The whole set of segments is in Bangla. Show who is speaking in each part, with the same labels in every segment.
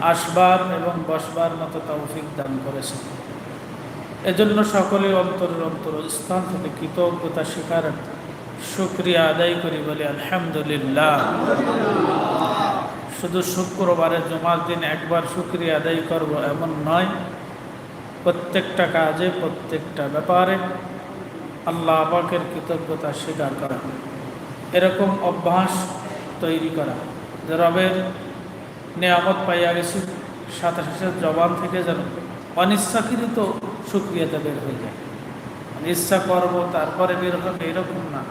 Speaker 1: আসবার এবং বসবার মতো তৌফিক দান করেছেন। এজন্য সকলে অন্তরের অন্তর স্থান থেকে কৃতজ্ঞতা স্বীকার, শুক্রিয়া আদায় করি বলে আলহামদুলিল্লাহ। শুধু শুক্রবারের জমার দিন একবার শুক্রিয়া আদায় করব এমন নয়, প্রত্যেকটা কাজে, প্রত্যেকটা ব্যাপারে আল্লাহ আবাকের কৃতজ্ঞতা স্বীকার করা। এরকম অভ্যাস তৈরি করা। রবের নিয়ামত পাইয়া গেছি সাথে সাথে জবান থেকে যেন অনিচ্ছাকৃত সুক্রিয়াতে বের হয়ে যায়। ইচ্ছা করব, তারপরে বের হবে এরকম না।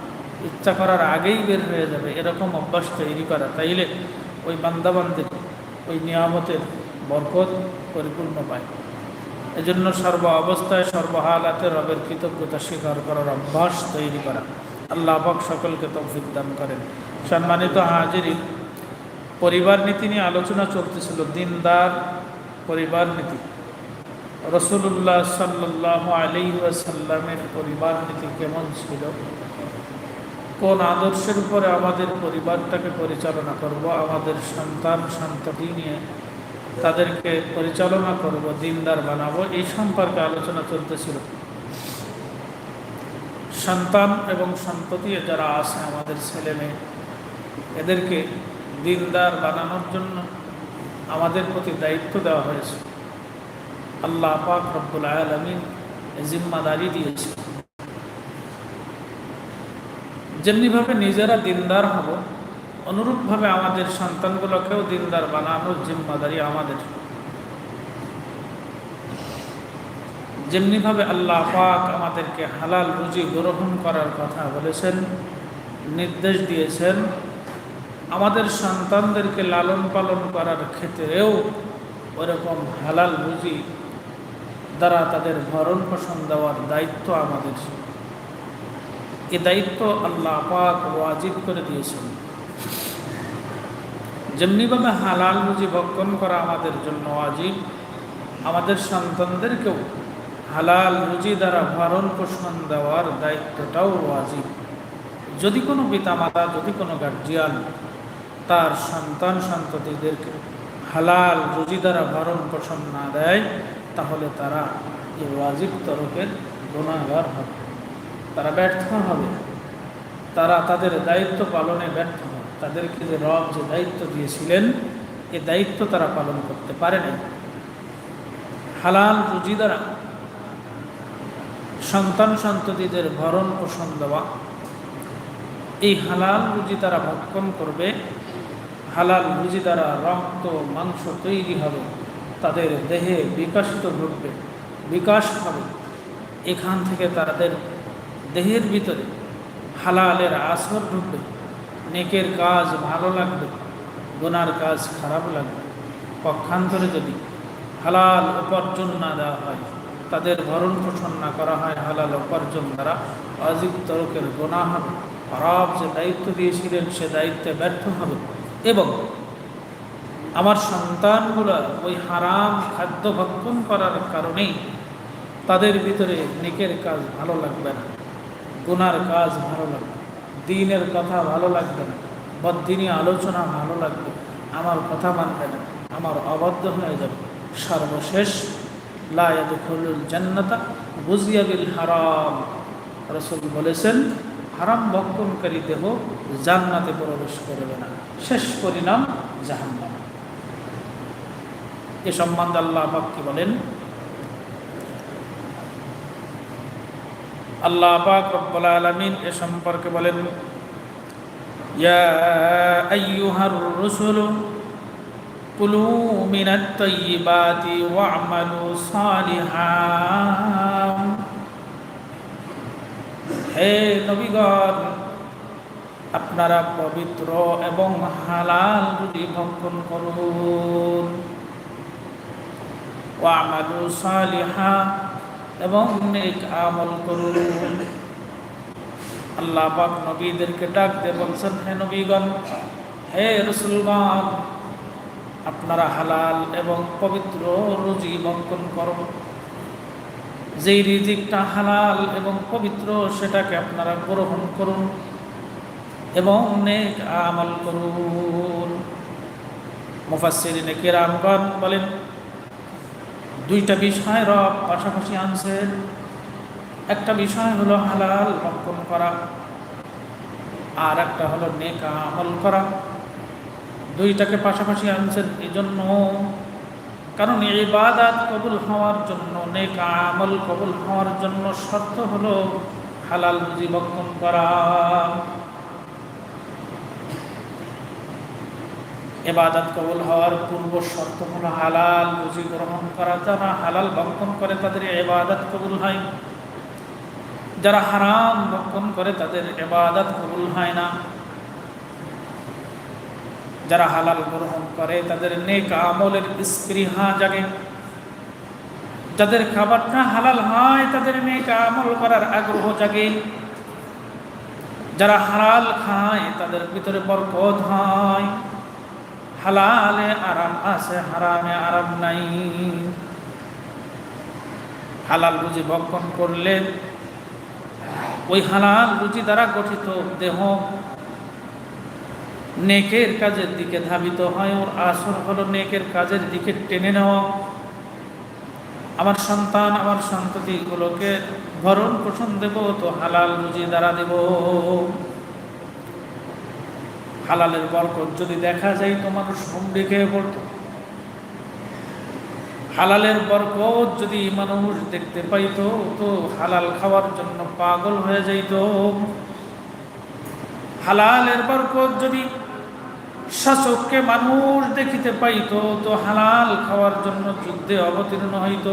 Speaker 1: ইচ্ছা করার আগেই বের হয়ে যাবে, এরকম অভ্যাস তৈরি করা। তাইলে ওই বান্দাবান্দের ওই নিয়ামতের বরকত পরিপূর্ণ পায়। এজন্য সর্ব অবস্থায় সর্বহালাতে রবের কৃতজ্ঞতা স্বীকার করার অভ্যাস তৈরি করা। আল্লাহ সকলকে তৌফিক দান করেন। সম্মানিত হাজিরি পরিবার নীতি নিয়ে আলোচনা চলতেছিল, দিনদার পরিবার নীতি। রসুল্লাহ সাল্লাহ আলী সাল্লামের পরিবার নীতি কেমন ছিল? কোন আদর্শের উপরে আমাদের পরিবারটাকে পরিচালনা করব? আমাদের সন্তান, সন্ততি নিয়ে তাদেরকে পরিচালনা করব, দিনদার বানাবো? এই সম্পর্কে আলোচনা চলতেছিল। সন্তান এবং সন্ততি যারা আছে, আমাদের ছেলে মেয়ে, এদেরকে দিনদার বানানোর জন্য আমাদের প্রতি দায়িত্ব দেওয়া হয়েছে। আল্লাহ পাক রব্বুল আলমিন জিম্মাদারি দিয়েছে যেমনিভাবে নিজেরা দিনদার হব, অনুরূপভাবে আমাদের সন্তানগুলোকেও দিনদার বানানোর জিম্মাদারি আমাদের। যেমনিভাবে আল্লাহ পাক আমাদেরকে হালাল রুজি গ্রহণ করার কথা বলেছেন, নির্দেশ দিয়েছেন আমাদের সন্তানদেরকে লালন পালন করার ক্ষেত্রেও ওরকম হালাল রুজি দ্বারা তাদের ভরণ পোষণ দেওয়ার দায়িত্ব আমাদের। এ দায়িত্ব আল্লাহ পাক ওয়াজিব করে দিয়েছেন। যেমনিভাবে হালাল রুজি ভক্ষণ করা আমাদের জন্য ওয়াজিব, আমাদের সন্তানদেরকেও হালাল রুজি দ্বারা ভরণ পোষণ দেওয়ার দায়িত্বটাও ওয়াজিব। যদি কোনো পিতামাতা, যদি কোনো গার্জিয়ান তার সন্তান সন্ততিদেরকে হালাল রুজি দ্বারা ভরণ পোষণ না দেয়, তাহলে তারা এই ওয়াজিব তরফের গুণাগার হবে। তারা ব্যর্থ হবে। তারা তাদের দায়িত্ব পালনে ব্যর্থ হবে। তাদেরকে যে রব যে দায়িত্ব দিয়েছিলেন, এ দায়িত্ব তারা পালন করতে পারে নাই। হালাল রুজি দ্বারা সন্তান সন্ততিদের ভরণ পোষণ দেওয়া, এই হালাল রুজি তারা ভক্ষণ করবে হালাল রুজি দ্বারা রক্ত, মাংস তৈরি হবে, তাদের দেহে বিকাশিত ঘটবে, বিকাশ হবে। এখান থেকে তাদের দেহের ভিতরে হালালের আসর ঢুকবে, নেকের কাজ ভালো লাগবে, গোনার কাজ খারাপ লাগবে। পক্ষান্তরে যদি হালাল উপার্জন না দেওয়া হয়, তাদের ভরণ পোষণ না করা হয়, হালাল উপার্জন দ্বারা অজিব তরকের গোনা হবে। খারাপ যে দায়িত্ব দিয়েছিলেন, সে দায়িত্বে ব্যর্থ হবে। এবং আমার সন্তানগুলো ওই হারাম খাদ্য ভক্ষণ করার কারণেই তাদের ভিতরে নেকের কাজ ভালো লাগবে না, গুনার কাজ ভালো লাগবে দিনের কথা ভালো লাগবে না বদিনী আলোচনা ভালো লাগবে আমার কথা মানবে না, আমার অবাধ্য হয়ে যাবে। সর্বশেষ লায়াদুল জান্নাতা বুজিয়াবিল হারাম। রসুল বলেছেন, হারাম ভক্ষণকারী দেহ জান্নাতে প্রবেশ করবে না। শেষ পরিণাম জাহান্নাম। এ সম্বন্ধে আল্লাহ আবাক কি বলেন? আল্লাহ পাক রব্বুল এ সম্পর্কে বলেন, ইয়া হে নবীগণ আপনারা পবিত্র এবং হালাল রুটি ভক্ষণ করুন। ওয়া'মালু সালিহা এবং নেক আমল করুন। আল্লাহ পাক নবীদেরকে ডাক দিয়ে বলছেন, হে নবীগণ, হে রসুলগণ, আপনারা হালাল এবং পবিত্র রুজি বঙ্কন করুন যেই রিজিকটা হালাল এবং পবিত্র, সেটাকে আপনারা গ্রহণ করুন। এবং নেক আমল করুন। মুফাসসিরিনে কিরামগণ বলেন, দুইটা বিষয় রব পাশাপাশি আনছেন। একটা বিষয় হলো হালাল ভক্ষণ করা, আর একটা হলো নেকা আমল করা। দুইটাকে পাশাপাশি আনছেন এই জন্য কারণ এই বাদাত কবুল হওয়ার জন্য, নেকা আমল কবুল হওয়ার জন্য শর্ত হলো হালাল রুজি করা। এবাদত কবুল হওয়ার পূর্ব শর্ত হলো হালাল, রুজি গ্রহণ করা। যারা হালাল ভক্ষণ করে, তাদের এবাদত কবুল হয়। যারা হারাম ভক্ষণ করে, তাদের এবাদত কবুল হয় না। যারা হালাল গ্রহণ করে, তাদের নেক আমলের স্পৃহা জাগে। যাদের খাবারটা হালাল হয়, তাদের নেক আমল করার আগ্রহ জাগে। যারা হালাল খায়, তাদের ভিতরে বরকত হয়। হালালে আরাম আছে, হারামে আরাম নাই। হালাল রুজি ভক্ষণ করলে ওই হালাল রুচি দ্বারা গঠিত দেহ নেকের কাজের দিকে ধাবিত হয়। ওর আসর হলো নেকের কাজের দিকে টেনে নেওয়া। আমার সন্তান, আমার সন্ততিগুলোকে ভরণ পোষণ দেব, তো হালাল রুজি দ্বারা দেব। হালালের বরকত যদি দেখা যায় তো মানুষ হুমড়ি খেয়ে পড়ত। হালালের বরকত যদি মানুষ দেখতে পাইতো তো হালাল খাওয়ার জন্য পাগল হয়ে যাইত। হালালের বরকত যদি শাসককে মানুষ দেখিতে পাইত তো হালাল খাওয়ার জন্য যুদ্ধে অবতীর্ণ হইত।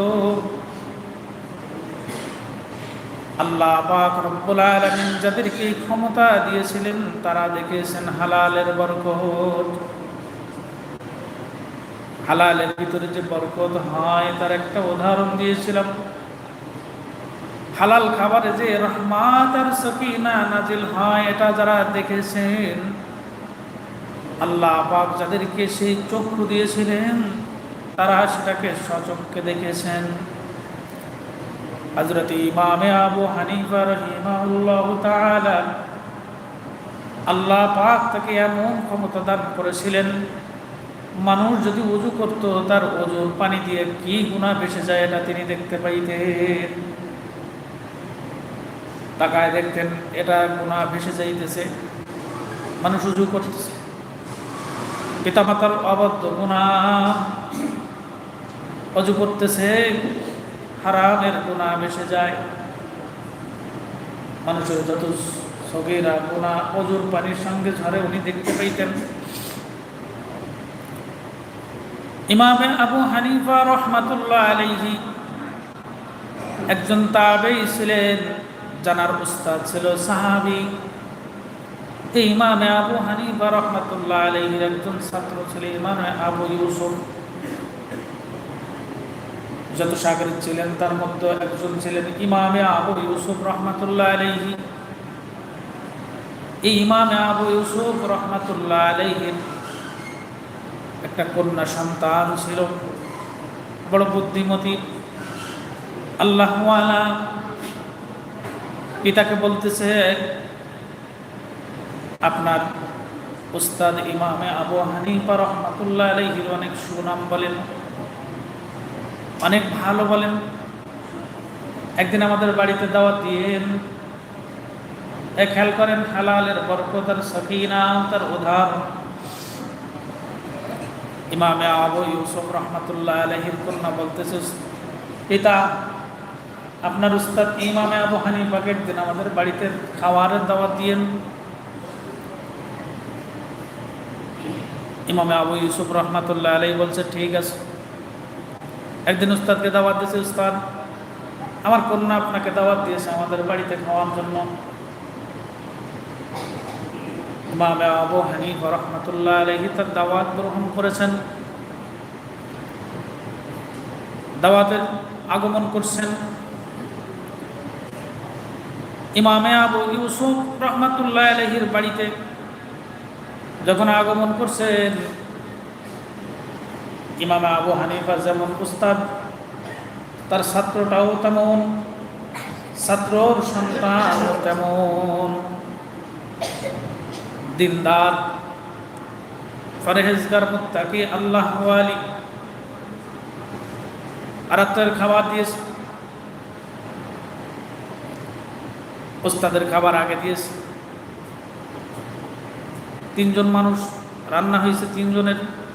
Speaker 1: আল্লাহ পাক রব্বুল আলামিন যাদেরকে ক্ষমতা দিয়েছিলেন, তারা দেখেছেন হালালের বরকত। হালালের ভিতরে যে বরকত হয়, তার একটা উদাহরণ দিয়েছিলাম। হালাল খাবারে যে রহমাত আর সকিনা নাজিল হয়, এটা যারা দেখেছেন, আল্লাহ পাক যাদেরকে সেই চক্ষু দিয়েছিলেন, তারা সেটাকে সচক্ষে দেখেছেন। হজরত ইমামে আবু হানিফা রহিমাউল্লাহ তাআলা আল্লাহ পাক তাকে এমন ক্ষমতা দান করেছিলেন, মানুষ যদি উজু করত, তার অজুর পানি দিয়ে কি গুণা ভেসে যায় এটা তিনি দেখতে পাইতেন। তাকায় দেখতেন, এটা গুণা ভেসে যাইতেছে, মানুষ উজু করতেছে। পিতামাতার অবদ্ধ গুণা অজু করতেছে। হারামের গুণা ভেসে যায়। মানুষের যত সগেরা গুণা অজুর পানির সঙ্গে ঝরে উনি দেখতে পাইতেন। ইমামে আবু হানিফা রহমাতুল্লাহ আলাইহি একজন তাবেই ছিলেন, জানার উস্তাদ ছিল সাহাবি। এই ইমামে আবু হানিফা রহমাতুল্লাহ আলাইহির একজন ছাত্র ছিল, ইমামে আবু ইউসুফ। যত সাগর ছিলেন তার মধ্যে একজন ছিলেন ইমামে আবু ইউসুফ রহমাতুল্লাহ আলাইহি। এই ইমামে আবু ইউসুফ রহমাতুল্লাহ আলাইহির একটা কন্যা সন্তান ছিল, বড় বুদ্ধিমতী। আল্লাহ পিতাকে বলতেছে, আপনার উস্তাদ ইমামে আবু হানিফা রহমাতুল্লাহ আলাইহির অনেক সুনাম বলেন। অনেক ভালো বলেন। একদিন আমাদের বাড়িতে দাওয়াত দিয়েন। এ খেয়াল করেন, হালালের বরকতার সকিনা, তার উদাহরণ ইমামে আবু ইউসুফ রহমতুল্লাহ আলহির কন্যা বলতেছে, পিতা, আপনার উস্তাদ ইমামে আবু হানি হানিফাকে একদিন আমাদের বাড়িতে খাওয়ারের দাওয়াত দিয়েন। ইমামে আবু ইউসুফ রহমতুল্লাহ আলহি বলছে, ঠিক আছে। একদিন উস্তাদকে দাওয়াত দিয়েছে, উস্তাদ, আমার কন্যা আপনাকে দাওয়াত দিয়েছে আমাদের বাড়িতে খাওয়ার জন্য। ইমামে আবু হানিফ রহমতুল্লাহ আলহি তার দাওয়াত গ্রহণ করেছেন। দাওয়াতের আগমন করছেন ইমামে আবু ইউসুফ রহমতুল্লাহ আলহির বাড়িতে। যখন আগমন করছেন ইমাম আবু হানিফা যেমন উস্তাদ, তার ছাত্রটাও তেমন, ছাত্রর সন্তান তেমন। দিনদার, ফরেহেজগার, মুত্তাকি, আল্লাহ ওয়ালি। আরাত্তের খাবার দিয়েছে। ওস্তাদের খাবার আগে দিয়েছে। তিনজন মানুষ, রান্না হয়েছে তিনজনের।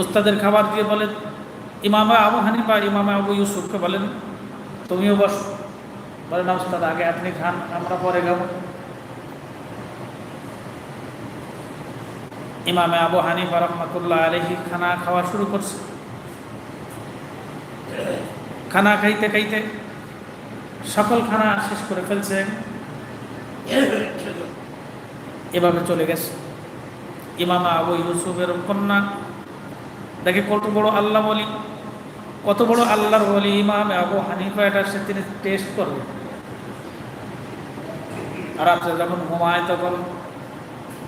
Speaker 1: ওস্তাদের খাবার দিয়ে বলেন, ইমামা আবু হানিফা, ইমামা আবু ইউসুফকে বলেন, তুমিও বস। বলেন ওস্তাদ আগে আপনি খান, আমরা পরে খাব। ইমামে আবু হানিফা রহমতুল্লাহ আলহি খানা খাওয়া শুরু করছে। খানা খাইতে খাইতে সকল খানা শেষ করে ফেলছে। এভাবে চলে গেছে। ইমামা আবু ইউসুফের কন্যা দেখে কত বড় আল্লাহ বলি, কত বড় আল্লাহর বলি, ইমাম আবু হানিফা এটা সে তিনি টেস্ট করবে। আর রাত্রে যখন ঘুমায় তখন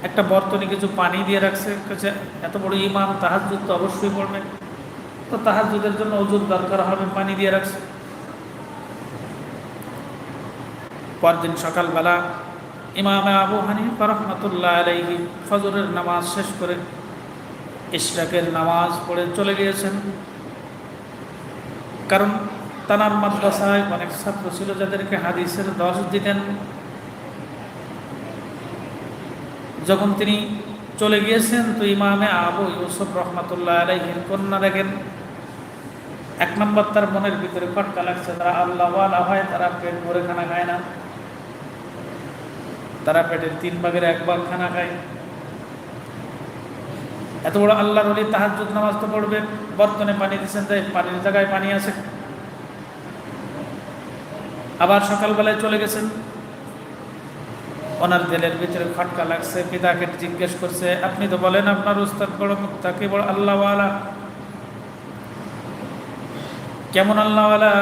Speaker 1: একটা বর্তনে কিছু পানি দিয়ে রাখছে কাছে এত বড় ইমাম তাহাজুদ তো অবশ্যই পড়বে তো তাহাজুদের জন্য ওজুর দরকার হবে, পানি দিয়ে রাখছে। পরদিন সকালবেলা ইমাম আবু হানিফা রহমতুল্লাহ আলাইহি ফজরের নামাজ শেষ করে ইশরাকের নামাজ পড়ে চলে গিয়েছেন। কারণ তানার মাদ্রাসায় অনেক ছাত্র ছিল যাদেরকে হাদিসের দশ দিতেন। যখন তিনি চলে গিয়েছেন, তো ইমামে আবু ইউসুফ রহমতুল্লাহ আলাইহির কন্যা দেখেন, এক নম্বর তার মনের ভিতরে খটকা লাগছে, তারা আল্লাহওয়ালা হয়, তারা পেট ভরে খানা খায় না। তারা পেটের তিন ভাগের এক ভাগ খানা খায়। এত বড় আল্লাহর হলি তাহাজুদ নামাজ তো পড়বে বর্তনে পানি দিচ্ছেন তাই পানির জায়গায় পানি আছে। আবার সকালবেলায় চলে গেছেন। ওনার দিলের ভিতরে খটকা লাগছে, পিতাকে জিজ্ঞেস করছে, আপনি তো বলেন আপনার উস্তাদ বড় মুক্তাকে বড় আল্লাহওয়ালা? কেমন আল্লাহওয়ালা?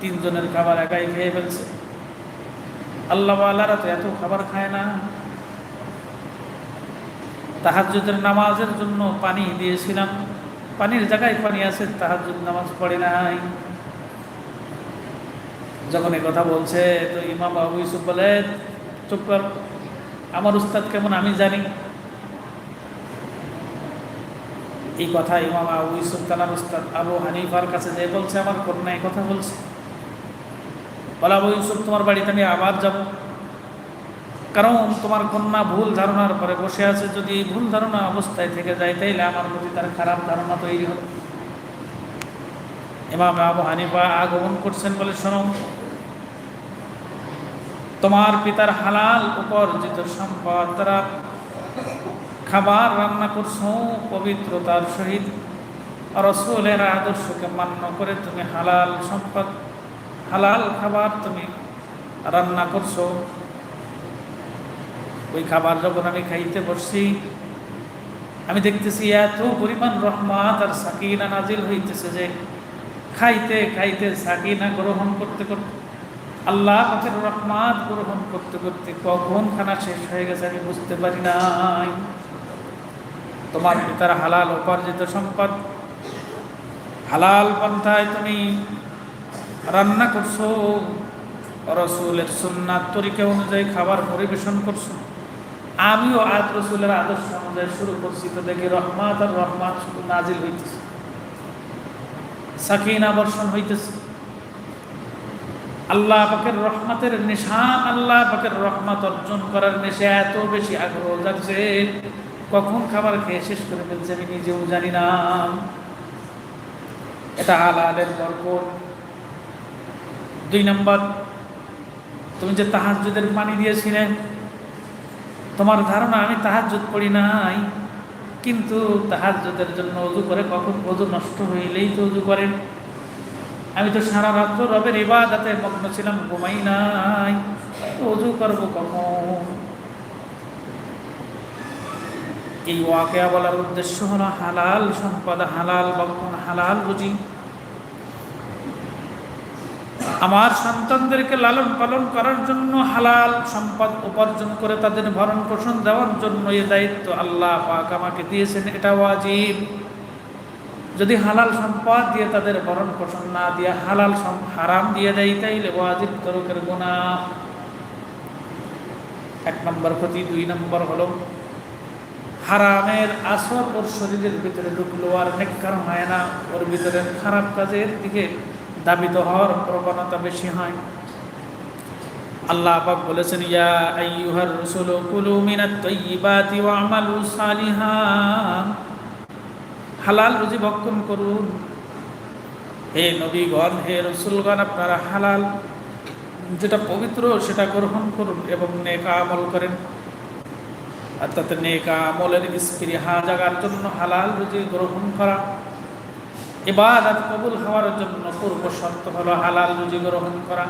Speaker 1: তিনজনের খাবার একাই খেয়ে ফেলছে। আল্লাহওয়ালারা তো এত খাবার খায় না। তাহাজুদের নামাজের জন্য পানি দিয়েছিলাম। পানির জায়গায় পানি আছে তাহাজুদ নামাজ পড়ে নাই। যখন এ কথা বলছে, তো ইমাম আবু ইউসুফ বলে, চুপ কর, আমার উস্তাদ কেমন আমি জানি। এই কথা ইমাম আবু ইউসুফ তালার উস্তাদ আবু হানিফার কাছে যে বলছে, আমার কন্যা এই কথা বলছে। বলা, আবু ইউসুফ, তোমার বাড়িতে আমি আবার যাব। কারণ তোমার কন্যা ভুল ধারণার পরে বসে আছে, যদি ভুল ধারণা অবস্থায় থেকে যায়, তাইলে আমার প্রতি তার খারাপ ধারণা তৈরি হবে। ইমাম আবু হানিফা আগমন করছেন বলে শোনো। তোমার পিতার হালাল উপার্জিত সম্পদ, তারা খাবার রান্না করছ, পবিত্রতার সহিত। রসুলের আদর্শকে মান্য করে তুমি হালাল সম্পদ, হালাল খাবার তুমি রান্না করছ। ওই খাবার যখন আমি খাইতে বসছি, আমি দেখতেছি এত পরিমাণ রহমাত আর সাকিনা নাজিল হইতেছে যে খাইতে খাইতে সাকিনা গ্রহণ করতে করতে, আল্লাহ পাকের রহমাত গ্রহণ করতে করতে কখন খানা শেষ হয়ে গেছে আমি বুঝতে পারি নাই। তোমার পিতার হালাল উপার্জিত সম্পদ, হালাল পন্থায় তুমি রান্না করছ, রসুলের সুন্নাত তরিকা অনুযায়ী খাবার পরিবেশন করছ। আমিও আজ রসুলের আদর্শ অনুযায়ী শুরু করছি তো দেখি রহমাত আর রহমাত শুধু নাজিল হইতেছে। সাকিনা বর্ষণ হইতেছে। আল্লাহ পাকের রহমতের নেশা আল্লাহ পাকের রহমত অর্জন করার নেশা এত বেশি আগ্রহ লাগছে কখন খাবার খেয়ে শেষ করে ফেলছে আমি নিজেও জানি না। এটা হালালের বরকত। দুই নম্বর, তুমি যে তাহাজুদের পানি দিয়েছিলেন তোমার ধারণা, আমি তাহার তাহাজুদ পড়ি নাই। কিন্তু তাহার তাহাজুদের জন্য অজু করে কখন অজু নষ্ট হইলেই তো অজু করেন। আমি তো সারা রাত্র রবের ইবাদাতে মগ্ন ছিলাম, ঘুমাই নাই। অজু করব কখন? এই ওয়াকেয়া বলার উদ্দেশ্য হলো হালাল সম্পদ, হালাল বক্ষণ, হালাল বুঝি আমার সন্তানদেরকে লালন পালন করার জন্য হালাল সম্পদ উপার্জন করে তাদের ভরণ পোষণ দেওয়ার জন্য এই দায়িত্ব আল্লাহ পাক আমাকে দিয়েছেন, এটা ওয়াজিব। যদি হালাল সম্পদ দিয়ে তাদের ভরণ পোষণ না দিয়ে হালাল হারাম দিয়ে দেয়, তাইলে ওয়াজিব তরকের গুণা এক নম্বর ক্ষতি, দুই নম্বর হলো হারামের আসর ওর শরীরের ভিতরে ঢুকলো আর নেককার হয় না, ওর ভিতরে খারাপ কাজের দিকে দাবিত হওয়ার প্রবণতা বেশি হয়। আল্লাহ পাক বলেছেন, ইয়া আইয়ুহার রাসূল কুলু মিনাত তাইয়্যিবাতি ওয়া আমালু সালিহান হালাল রুজি ভক্ষণ করুন। হে নবীগণ, হে রসুলগণ, আপনারা হালাল যেটা পবিত্র সেটা গ্রহণ করুন এবং নেকা আমল করেন। অর্থাৎ নেকা আমলের স্পৃহা জাগার জন্য হালাল রুজি গ্রহণ করা। এবাদত কবুল হওয়ার জন্য পূর্ব শর্ত হলো হালাল রুজি গ্রহণ করা।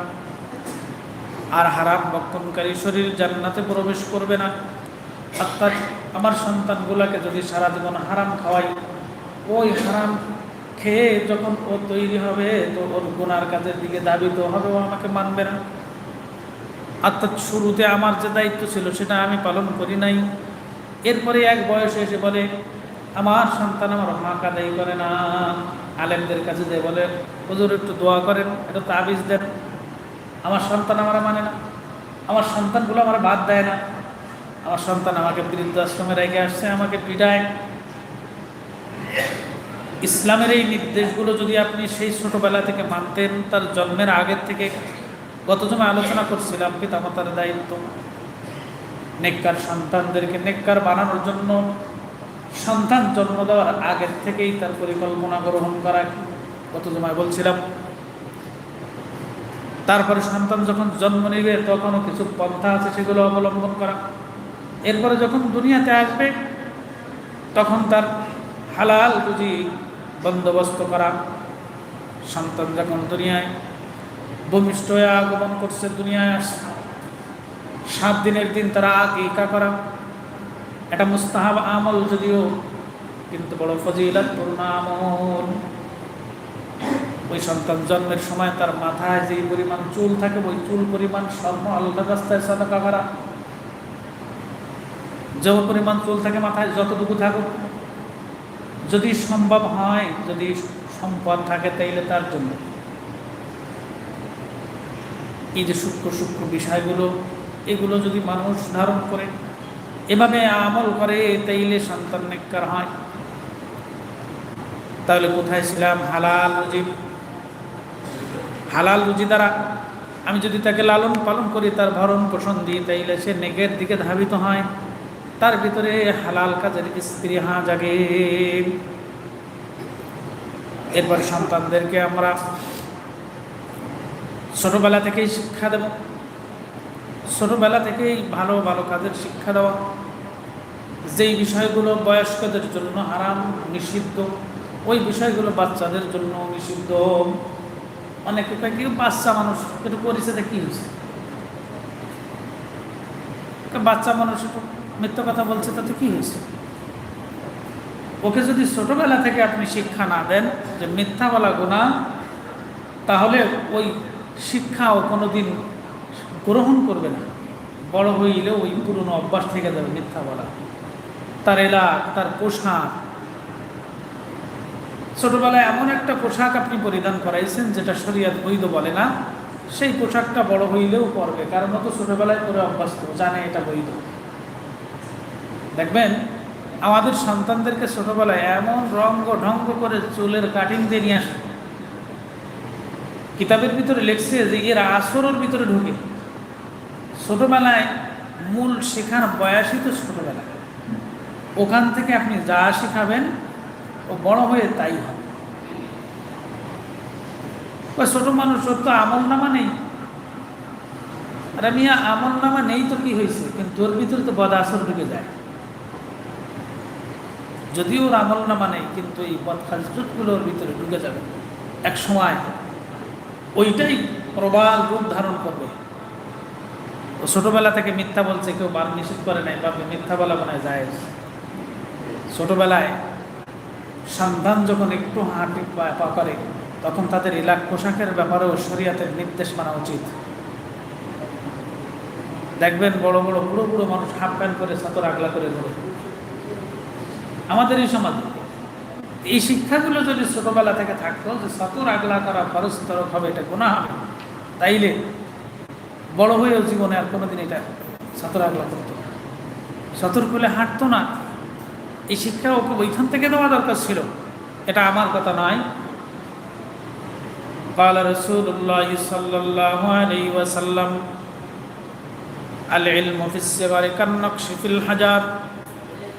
Speaker 1: আর হারাম বক্ষণকারী শরীর জান্নাতে প্রবেশ করবে না। অর্থাৎ আমার সন্তানগুলোকে যদি সারা জীবন হারাম খাওয়াই, ওই হারাম খেয়ে যখন ও তৈরি হবে, তো ওর গুনার কাজের দিকে দাবিত হবে, ও আমাকে মানবে না। অর্থাৎ শুরুতে আমার যে দায়িত্ব ছিল, সেটা আমি পালন করি নাই। এরপরে এক বয়সে এসে বলে, আমার সন্তান আমার হক আদায় করে না। আলেমদের কাছে যে বলে, হুজুর, একটু দোয়া করেন, একটু তাবিজ দেন। আমার সন্তান আমার মানে না। আমার সন্তানগুলো আমার বাদ দেয় না। আমার সন্তান আমাকে বৃদ্ধাশ্রমে রেখে আসছে, আমাকে পিটায়। ইসলামের এই নির্দেশগুলো যদি আপনি সেই ছোটবেলা থেকে মানতেন, তার জন্মের আগের থেকে গত সময় আলোচনা করছিলাম, পিতামাতার দায়িত্ব, নেককার সন্তানদেরকে নেককার বানানোর জন্য সন্তান জন্ম দেওয়ার আগের থেকেই তার পরিকল্পনা গ্রহণ করা গত সময় বলছিলাম। তারপরে সন্তান যখন জন্ম নেবে, তখনও কিছু পন্থা আছে সেগুলো অবলম্বন করা। এরপরে যখন দুনিয়াতে আসবে, তখন তার হালাল বুঝি বন্দোবস্ত করা। সন্তান যখন দুনিয়ায় ভূমিষ্ঠ হয়ে আগমন করছে, দুনিয়ায় আসছে সাত দিনের দিন তারা আকিকা করা। এটা মুস্তাহাব আমল যদিও, কিন্তু বড় ফজিলাতপূর্ণ আমল ওই সন্তান জন্মের সময় তার মাথায় যে পরিমাণ চুল থাকে, ওই চুল পরিমাণ স্বর্ণ আল্লাহ রাস্তায় সাদাকা করা যে পরিমাণ চুল থাকে মাথায় যতটুকু থাকুক। যদি সম্ভব হয়, যদি সম্পদ থাকে, তাইলে তার জন্য। এই যে সূক্ষ্ম সূক্ষ্ম বিষয়গুলো, এগুলো যদি মানুষ ধারণ করে এভাবে আমল করে তাইলে সন্তান নেককার হয়। তাহলে কোথায় ছিলাম হালাল রুজি। হালাল রুজি দ্বারা আমি যদি তাকে লালন পালন করি, তার ভরণ পোষণ দিই তাইলে সে নেকের দিকে ধাবিত হয়। তার ভিতরে হালাল কাজের স্ত্রীহা জাগে। এরপর সন্তানদেরকে আমরা ছোটবেলা থেকেই শিক্ষা দেব। ছোটবেলা থেকেই ভালো ভালো কাজের শিক্ষা দেওয়া, যেই বিষয়গুলো বয়স্কদের জন্য হারাম নিষিদ্ধ, ওই বিষয়গুলো বাচ্চাদের জন্য নিষিদ্ধ। অনেক কেউ বাচ্চা মানুষ? একটু করেছে কি হয়েছে? বাচ্চা মানুষ একটু মিথ্য কথা বলছে, তাতে কি হয়েছে? ওকে যদি ছোটবেলা থেকে আপনি শিক্ষা না দেন, যে মিথ্যা বলা গুণা তাহলে ওই শিক্ষা ও কোনো দিন গ্রহণ করবে না। বড় হইলে ওই পুরনো অভ্যাস থেকে যাবে মিথ্যা বলা। তার এলাক, তার পোশাক। ছোটবেলায় এমন একটা পোশাক আপনি পরিধান করাইছেন, যেটা শরীয়ত বৈধ বলে না। সেই পোশাকটা বড় হইলেও পরবে। কারণ তো ছোটবেলায় পরে অভ্যস্ত, জানে এটা বৈধ। দেখবেন, আমাদের সন্তানদেরকে ছোটবেলায় এমন রঙ্গ ঢঙ্গ করে চুলের কাটিং দিয়ে নিয়ে আসে। কিতাবের ভিতরে লেখছে যে এরা আসরের ভিতরে ঢুকে। ছোটবেলায় মূল শেখার বয়সই তো ছোটবেলায় ওখান থেকে আপনি যা শেখাবেন, ও বড় হয়ে তাই হবে। ওই ছোট মানুষ, ওর তো আমল নামা নেই। আর আমি আমল নামা নেই তো কি হয়েছে? কিন্তু ওর ভিতরে তো বদ আসর ঢুকে যায়। যদিও ওর আমল নামা নেই, কিন্তু এই বদ খাজরুটগুলো ওর ভিতরে ঢুকে যাবে। এক সময় ওইটাই প্রবাল রূপ ধারণ করবে। ছোটবেলা থেকে মিথ্যা বলছে, কেউ বার নিষেধ করে নাই বা মিথ্যা বলা মনে যায় ছোটবেলায় সন্ধান যখন একটু হাঁটি পা করে, তখন তাদের এলাক পোশাকের ব্যাপারেও শরিয়াতের নির্দেশ মানা উচিত। দেখবেন বড় বড় বুড়ো বুড়ো মানুষ হাফ প্যান্ট করে সাতর আগলা করে ধরে। আমাদের এই সমাজে এই শিক্ষাগুলো যদি ছোটবেলা থেকে থাকতো যে সাতর আগলা করা ফরস্তরক হবে, এটা গোনা হবে, তাইলে বড় হয়েও জীবনে আর কোনোদিন এটা সাঁতর আগলা করতো সাঁতর খুলে হাঁটতো না এই শিক্ষা ওকে ওইখান থেকে দেওয়া দরকার ছিল এটা আমার কথা নয় قال رسول الله صلى الله عليه وسلم العلم في الصغر كالنقش في الحجر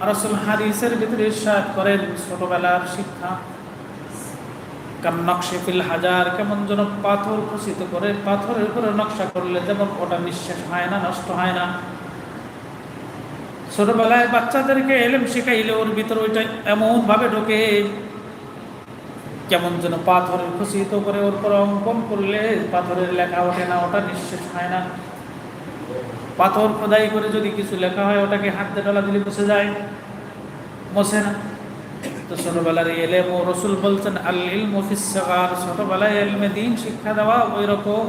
Speaker 1: রাসূল হাদিসের ভিতরে ইরশাদ করেন ছোটবেলার শিক্ষা কান্নকশে ফিল হাজার, কেমন যেন পাথর খচিত করে, পাথরের উপরে নকশা করলে যেমন ওটা নিঃশেষ হয় না, নষ্ট হয় না। ছোটবেলায় বাচ্চাদেরকে এলেম শিখাইলে ওর ভিতরে ওইটা এমনভাবে ঢোকে, কেমন যেন পাথরের খচিত করে ওর পর অঙ্কন করলে পাথরের লেখা ওঠে না, ওটা নিঃশেষ হয় না। পাথর খোদাই করে যদি কিছু লেখা হয়, ওটাকে হাত দিয়ে ডালা দিলে বসে যায়, বসে না। তো ছোটবেলার এলেম ও রসুল বলছেন, আল ইলম ফিসাগার ছোটবেলায় এলমে দিন শিক্ষা দেওয়া ওই রকম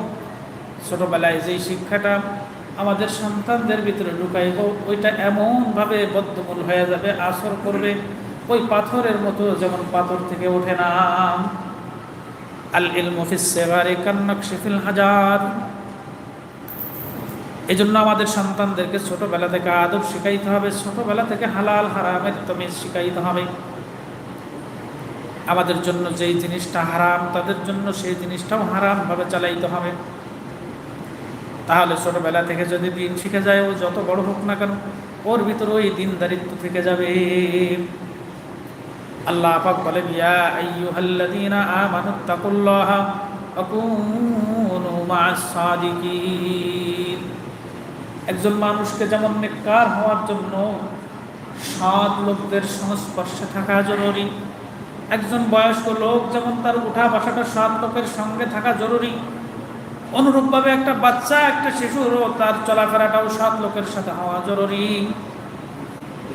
Speaker 1: ছোটবেলায় যেই শিক্ষাটা আমাদের সন্তানদের ভিতরে ঢুকাইব ওইটা এমনভাবে বদ্ধমূল হয়ে যাবে, আসর করবে, ওই পাথরের মতো যেমন পাথর থেকে ওঠে না। আল ইলম ফিসাগারে কান্নক শিফিল হাজার এই জন্য আমাদের সন্তানদেরকে ছোটবেলা থেকে আদব শিখাইতে হবে, ছোটবেলা থেকে হালাল হারামের তমিজ শিখাইতে হবে। আমাদের জন্য যেই জিনিসটা হারাম, তাদের জন্য সেই জিনিসটাও হারামভাবে চালাইতে হবে। তাহলে ছোটোবেলা থেকে যদি দিন শিখে যায়, ও যত বড় হোক না কেন, ওর ভিতরে ওই দিনদারিত্ব থেকে যাবে। আল্লাহ পাক বলেন আইয়ুহাল্লাযীনা আমানুত্তাকুল্লাহা ওয়া কুনু মা'আস সাদিকিন। একজন মানুষকে যেমন নেককার হওয়ার জন্য সৎ লোকদের সংস্পর্শে থাকা জরুরি একজন বয়স্ক লোক যেমন তার উঠা বসাটা সৎ লোকের সঙ্গে থাকা জরুরি, অনুরূপভাবে একটা বাচ্চা, একটা শিশুরও তার চলাফেরাটাও সৎ লোকের সাথে হওয়া জরুরি।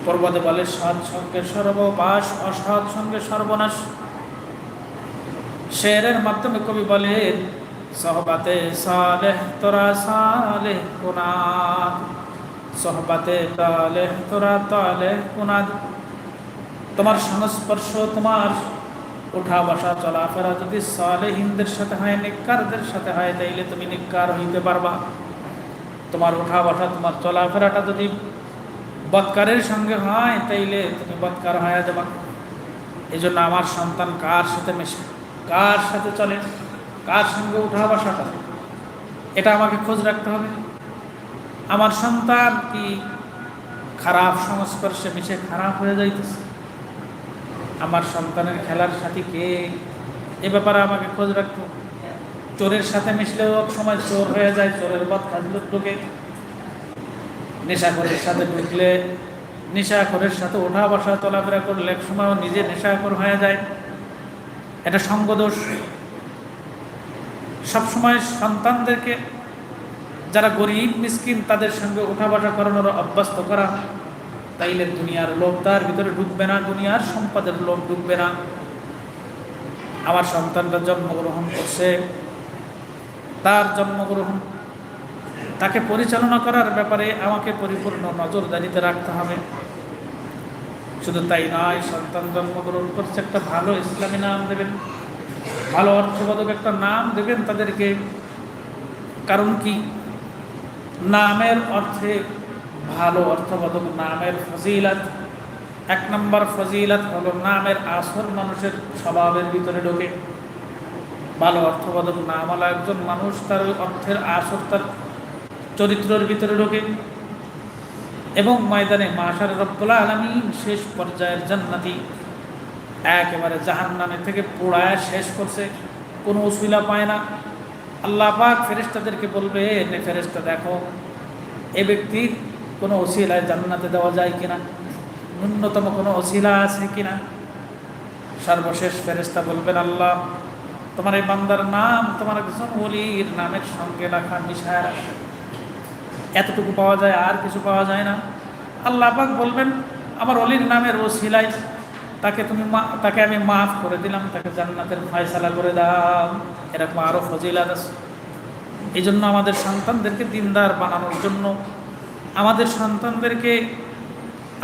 Speaker 1: পর্বতে বলে সৎ সঙ্গে সর্ববাস অসৎ সঙ্গে সর্বনাশ। শেরের মাধ্যমে কবি বলেন, সহবাতে সালেহ, তোরা সালেহ কুনাদ। সহবাতে তালেহ, তোরা তালেহ কুনাদ। তোমার সংস্পর্শ, তোমার উঠা বসা চলাফেরা যদি সালেহিনদের সাথে হয়, নিকারদের সাথে হয়, তাইলে তুমি নিকার হইতে পারবা। তোমার উঠা বসা, তোমার চলাফেরাটা যদি বৎকারের সঙ্গে হয়, তাইলে তুমি বৎকার হয়ে যাবা। এই জন্য আমার সন্তান কার সাথে মেশে? কার সাথে চলে? কার সঙ্গে উঠা বসাটা? এটা আমাকে খোঁজ রাখতে হবে। আমার সন্তান কি খারাপ সংস্পর্শে মিশে খারাপ হয়ে যাইতেছে? আমার সন্তানের খেলার সাথী কে? এ ব্যাপারে আমাকে খোঁজ রাখতে চোরের সাথে মিশলেও এক সময় চোর হয়ে যায়, চোরের পথ খাজলো ঢুকে। নেশাখরের সাথে ঢুকলে নেশাখরের সাথে ওঠা বসা চলাফেরা করলে এক সময় নিজে নেশাখর হয়ে যায়। এটা সঙ্গদোষ সবসময় সন্তানদেরকে যারা গরিব, মিসকিন, তাদের সঙ্গে উঠা বসা করানোর অভ্যস্ত করা তাইলে দুনিয়ার লোভ তার ভিতরে ঢুকবে না, দুনিয়ার সম্পদের লোভ ঢুকবে না। আমার সন্তানটা জন্মগ্রহণ করছে। তার জন্মগ্রহণ, তাকে পরিচালনা করার ব্যাপারে আমাকে পরিপূর্ণ নজরদারিতে রাখতে হবে। শুধু তাই নয়, সন্তান জন্মগ্রহণ করছে, একটা ভালো ইসলামী নাম দেবেন, ভালো অর্থবোধক একটা নাম দেবেন তাদেরকে। কারণ কি? নামের অর্থে ভালো অর্থবোধক নামের ফজিলাত। এক নম্বর ফজিলাত হলো নামের আসর মানুষের স্বভাবের ভিতরে ঢোকে। ভালো অর্থবোধক নাম হলো একজন মানুষ তার ওই অর্থের আসর তার চরিত্রের ভিতরে ঢোকে। এবং ময়দানে মাসার রব্বুল্লা আলমিন শেষ পর্যায়ের জান্নাতি একেবারে জাহান নামে থেকে পোড়ায় শেষ করছে, কোনো অসুবিধা পায় না। আল্লাহ পাক ফেরেস্তাদেরকে বলবে ফেরেস্তা দেখো, এ ব্যক্তির কোনো অশিলায় জান্নাতে দেওয়া যায় কিনা? ন্যূনতম কোনো অশিলা আছে কিনা? সর্বশেষ ফেরেস্তা বলবেন, আল্লাহ, তোমার এই বান্দার নাম, তোমার একজন অলির নামের সঙ্গে রাখা মিশায় এতটুকু পাওয়া যায়, আর কিছু পাওয়া যায় না। আল্লাহ পাক বলবেন, আমার অলির নামের ওসিলাই তাকে তুমি তাকে আমি মাফ করে দিলাম, তাকে জান্নাতের ফয়সালা করে দাও। এরকম আরও ফজিলাত আছে। এই জন্য আমাদের সন্তানদেরকে দিনদার বানানোর জন্য আমাদের সন্তানদেরকে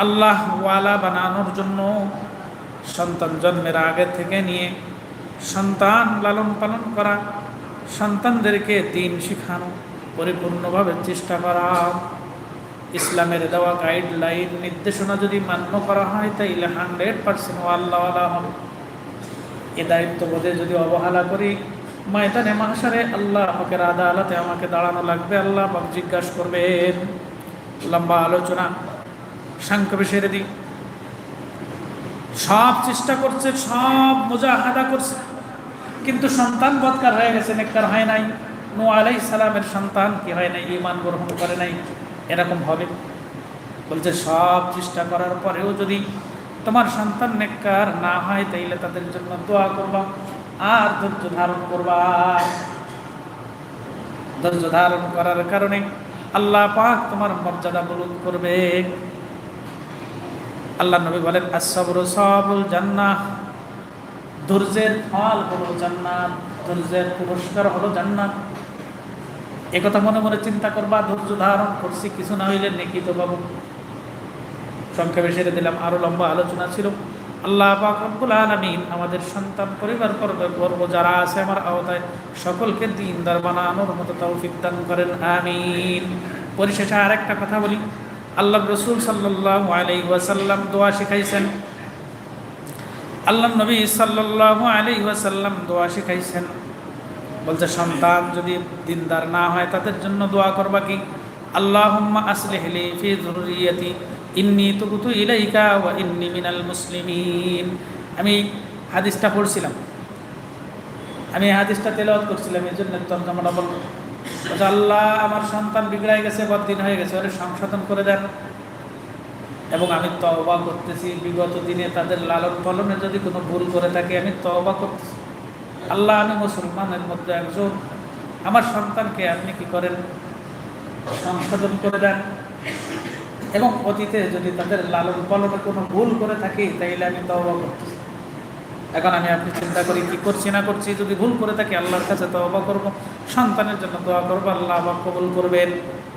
Speaker 1: আল্লাহ ওয়ালা বানানোর জন্য সন্তান জন্মের আগে থেকে নিয়ে সন্তান লালন পালন করা, সন্তানদেরকে দিন শিখানো, পরিপূর্ণভাবে চেষ্টা করা। ইসলামের দেওয়া গাইডলাইন নির্দেশনা যদি মান্য করা হয়, তাইলে হান্ড্রেড পার্সেন্ট আল্লাহওয়ালা হবে। এ দায়িত্ববোধে যদি অবহেলা করি, ময়দানে মাসারে আল্লাহ আমাকে আদালতে আমাকে দাঁড়ানো লাগবে, আল্লাহ জিজ্ঞাসা করবেন লম্বা আলোচনা সংক্ষেপে সেরে দিই সব চেষ্টা করছে, সব মুজাহাদা করছে। কিন্তু সন্তান বৎকার হয়ে গেছে, নেককার হয় নাই। নু আলাই সালামের সন্তান কি হয় নাই ইমান গ্রহণ করে নাই, এরকম হবে। বলছে, সব চেষ্টা করার পরেও যদি তোমার সন্তান নেককার না হয়, তাইলে তাদের জন্য দোয়া করবা, আর ধৈর্য ধারণ করবা। ধৈর্য ধারণ করার কারণে আল্লাহ পাক তোমার মর্যাদা বলুন করবে। আল্লাহ নবী বলেন আসবর সবুল জান্নাহ। ধৈর্যের ফল হলো জান্নাত ধৈর্যের পুরস্কার হলো জান্নাত। একথা মনে মনে চিন্তা করবা, ধৈর্য ধারণ করছি, কিছু না হইলে নেকি তো বাবু। সংক্ষেপে সেরে দিলাম, আরও লম্বা আলোচনা ছিল। আল্লাহ পাক রব্বুল আলামিন আমাদের সন্তান, পরিবার করব যারা আছে আমার আওতায় সকলকে দিনদার বানানোর মতো তৌফিক দান করেন, আমিন। পরিশেষে আরেকটা কথা বলি। আল্লাহ রসুল সাল্লাল্লাহু আলাইহি ওয়াসাল্লাম দোয়া শিখাইছেন। আল্লাহ নবী সাল্লাল্লাহু আলাইহি ওয়াসাল্লাম দোয়া শিখাইছেন। বলছে, সন্তান যদি দিনদার না হয়, তাদের জন্য দোয়া করবা কি? আল্লাহুম্মা আসলে লি ফি যুররিয়াতি ইন্নী তুবতু ইলাইকা ওয়া ইন্নী মিনাল মুসলিমিন। আমি হাদিসটা পড়ছিলাম। আমি হাদিসটা তেলাওয়াত করছিলাম, এই জন্য তর্জমাটা বলব। আল্লাহ আমার সন্তান বিগড়াই গেছে বদিন হয়ে গেছে, ওরে সংশোধন করে দেন। এবং আমি তওবা করতেছি, বিগত দিনে তাদের লালন পালনে যদি কোনো ভুল করে থাকি, আমি তওবা করতেছি। আল্লাহ, আমি মুসলমানের মধ্যে একজন। আমার সন্তানকে আপনি কি করেন? সংশোধন করে দেন। এবং অতীতে যদি তাদের লালন পালনে কোনো ভুল করে থাকি, তাইলে আমি তো করতেছি। এখন আমি আপনি চিন্তা করি, কি করছি, না করছি, যদি ভুল করে থাকি, আল্লাহর কাছে তবা করব, সন্তানের জন্য দোয়া করব, আল্লাহ আবার কবুল করবেন।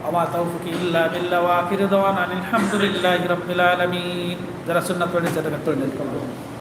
Speaker 1: আমা তৌফিক ইল্লা বিল্লাহ ওয়া আখিরু আলহামদুলিল্লাহি রাব্বিল আলামিন। যারা সুন্নাত পড়েছে তারা করব